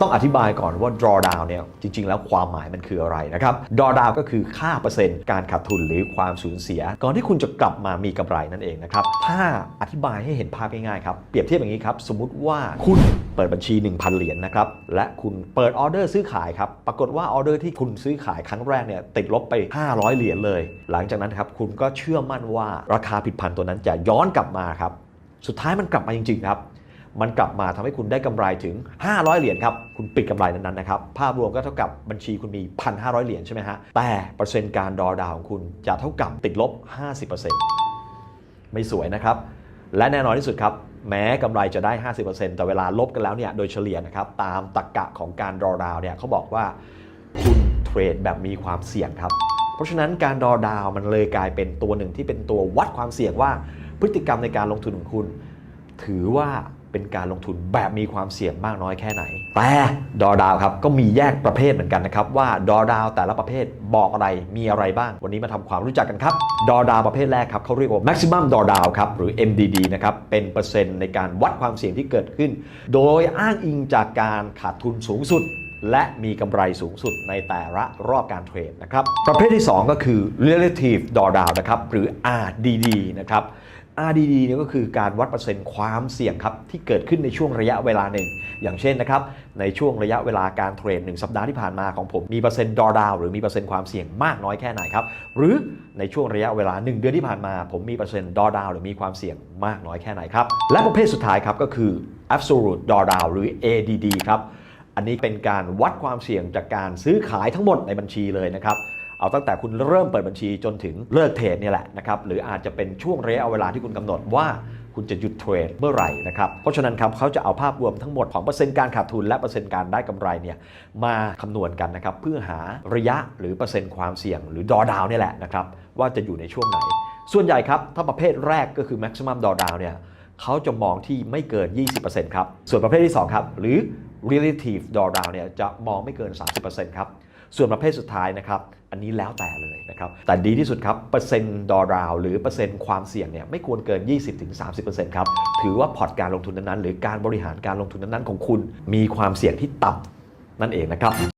ต้องอธิบายก่อนว่า drawdown เนี่ยจริง ๆ แล้วความหมายมันคืออะไรนะครับ drawdown ก็คือค่าเปอร์เซ็นต์การขาดทุนหรือความสูญเสีย ก่อนที่คุณจะกลับมามีกำไรนั่นเองนะครับ ถ้าอธิบายให้เห็นภาพง่ายๆครับ เปรียบเทียบอย่างนี้ครับ สมมุติว่าคุณเปิดบัญชี 1,000 เหรียญนะครับ และคุณเปิดออเดอร์ซื้อขายครับ ปรากฏว่าออเดอร์ที่คุณซื้อขายครั้งแรกเนี่ยติดลบไป 500 เหรียญเลย หลังจากนั้นครับคุณก็เชื่อมั่นว่าราคาผิดพันตัวนั้นจะย้อนกลับมาครับ สุดท้ายมันกลับมาจริงๆครับ มันกลับมาทำให้คุณได้กำไรถึง 500 เหรียญครับ คุณปิดกำไรนั้นๆนะครับ ภาพรวมก็เท่ากับบัญชีคุณมี 1,500 เหรียญใช่ไหมฮะ แต่เปอร์เซ็นต์การดอดาวของคุณจะเท่ากับติดลบ 50%ไม่สวยนะครับ และแน่นอนที่สุดครับ แม้กำไรจะได้ 50%แต่เวลาลบกันแล้วเนี่ย โดยเฉลี่ยนะครับ ตามตรกกะของการดอดาวเนี่ยเขาบอกว่าคุณเทรดแบบมีความเสี่ยงครับ เพราะฉะนั้นการดอดาวมันเลยกลายเป็นตัวหนึ่งที่เป็นตัววัดความเสี่ยงว่าพฤติกรรมในการลงทุนของคุณ ถือว่า เป็นการลงทุนแบบมีความเสี่ยงมากน้อยแค่ไหน แต่ดอดาวครับก็มีแยกประเภทเหมือนกันนะครับว่าดอดาวแต่ละประเภทบอกอะไรมีอะไรบ้าง วันนี้มาทำความรู้จักกันครับดอดาวประเภทแรกครับเขาเรียกว่า maximum drawdown ครับหรือ MDD นะครับเป็นเปอร์เซ็นต์ในการวัดความเสี่ยงที่เกิดขึ้น โดยอ้างอิงจากการขาดทุนสูงสุดและมีกำไรสูงสุดในแต่ละรอบการเทรดนะครับ ประเภทที่ 2 ก็คือ relative drawdown นะครับ หรือ RDD นะครับ RDD เนี่ยก็คือการวัดเปอร์เซ็นต์ความเสี่ยงครับที่เกิดขึ้นในช่วงระยะเวลาหนึ่ง อย่างเช่นนะครับในช่วงระยะเวลาการเทรด1สัปดาห์ที่ผ่านมาของผมมีเปอร์เซ็นต์ drawdown หรือมีเปอร์เซ็นต์ความเสี่ยงมากน้อยแค่ไหนครับหรือในช่วงระยะเวลา 1 เดือนที่ผ่านมา ผมมีเปอร์เซ็นต์ drawdown หรือมีความเสี่ยงมากน้อยแค่ไหนครับและประเภทสุดท้ายครับก็คือ absolute drawdown หรือ ADD ครับอันนี้เป็นการวัดความเสี่ยงจากการซื้อขายทั้งหมดในบัญชีเลยนะครับ เอาตั้งแต่คุณเริ่มเปิดบัญชีจนถึงเลิกเทรดเนี่ยแหละนะครับหรืออาจจะเป็นช่วงระยะเวลาที่คุณกำหนดว่าคุณจะหยุดเทรดเมื่อไหร่นะครับ เพราะฉะนั้นครับเขาจะเอาภาพรวมทั้งหมดของเปอร์เซ็นต์การขาดทุนและเปอร์เซ็นต์การได้กำไรเนี่ยมาคำนวณกันนะครับเพื่อหาระยะหรือเปอร์เซ็นต์ความเสี่ยง หรือดอดาวเนี่ยแหละนะครับว่าจะอยู่ในช่วงไหน ส่วนใหญ่ครับถ้าประเภทแรกก็คือ maximum drawdown เนี่ยเขาจะมองที่ไม่เกิน 20%ครับส่วนประเภทที่ 2 ครับ หรือ relative drawdown เนี่ยจะมองไม่เกิน 30%ครับ ส่วนประเภทสุดท้ายนะครับ อันนี้แล้วแต่เลยนะครับ แต่ดีที่สุดครับเปอร์เซ็นต์ดอราวหรือเปอร์เซ็นต์ความเสี่ยงเนี่ยไม่ควรเกิน 20-30%ครับถือว่าพอร์ตการลงทุนนั้นๆหรือการบริหารการลงทุนนั้นๆของคุณ มีความเสี่ยงที่ต่ำนั่นเองนะครับ